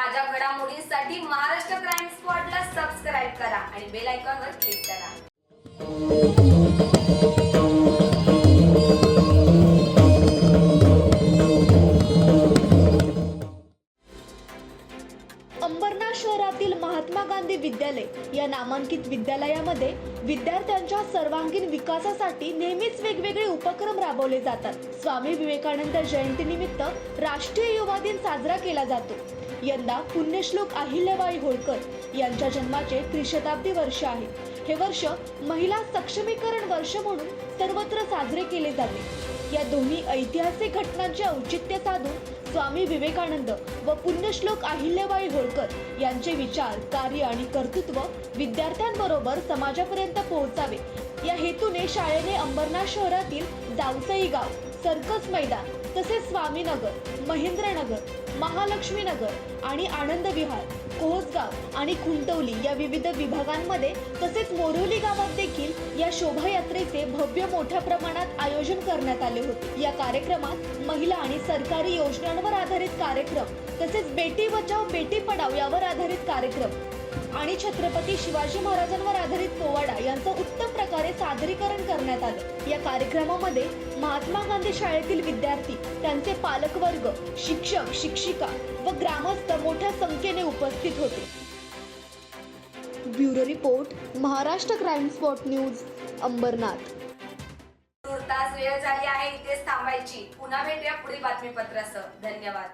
ताज्या घडामोडींसाठी Maharashtra crime स्पॉटला subscribe करा आणि बेल आयकॉनवर क्लिक करा. अंबरनाथ शहरातील महात्मा गांधी विद्यालय या नामांकित विद्यालयामध्ये विद्यार्थ्यांच्या सर्वांगीण विकासासाठी नेहमीच वेगवेगळे उपक्रम राबवले जातात. स्वामी विवेकानंद जयंतीनिमित्त राष्ट्रीय युवा दिन साजरा केला जातो. यंदा पुण्यश्लोक अहिल्याबाई होळकर यांच्या जन्माचे त्रिशताब्दी वर्ष आहे. हे वर्ष महिला सक्षमीकरण वर्ष म्हणून सर्वत्र साजरे केले जाते. या दोन्ही ऐतिहासिक घटनांचे औचित्य साधून स्वामी विवेकानंद व पुण्यश्लोक अहिल्याबाई होळकर यांचे विचार कार्य आणि कर्तृत्व विद्यार्थ्यांबरोबर समाजापर्यंत पोहोचावे. या हेतूने शाळेने अंबरनाथ शहरातील जावसई गाव सर्कस मैदान तसेच स्वामीनगर महेंद्रनगर महालक्ष्मीनगर आणि आनंद विहार कोहसगाव आणि खुंटवली या विविध विभागांमध्ये तसेच मोरोली गावात देखील या शोभायात्रेचे भव्य मोठ्या प्रमाणात आयोजन करण्यात आले होते. या कार्यक्रमात महिला आणि सरकारी योजनांवर आधारित कार्यक्रम तसेच बेटी बचाव बेटी पडाव यावर आधारित कार्यक्रम आणि छत्रपती शिवाजी महाराजांवर आधारित पोवाडा यांचं उत्तम सादरीकरण करण्यात आलं. या कार्यक्रमामध्ये महात्मा गांधी शाळेतील विद्यार्थी त्यांचे पालकवर्ग शिक्षक शिक्षिका व ग्रामस्थ मोठ्या संख्येने उपस्थित होते. Bureau report Maharashtra crime spot news Ambernath. तास वेळ झाली आहे इथेच थांबायची. पुन्हा भेटूया पुढील बातमीपत्रासह. धन्यवाद.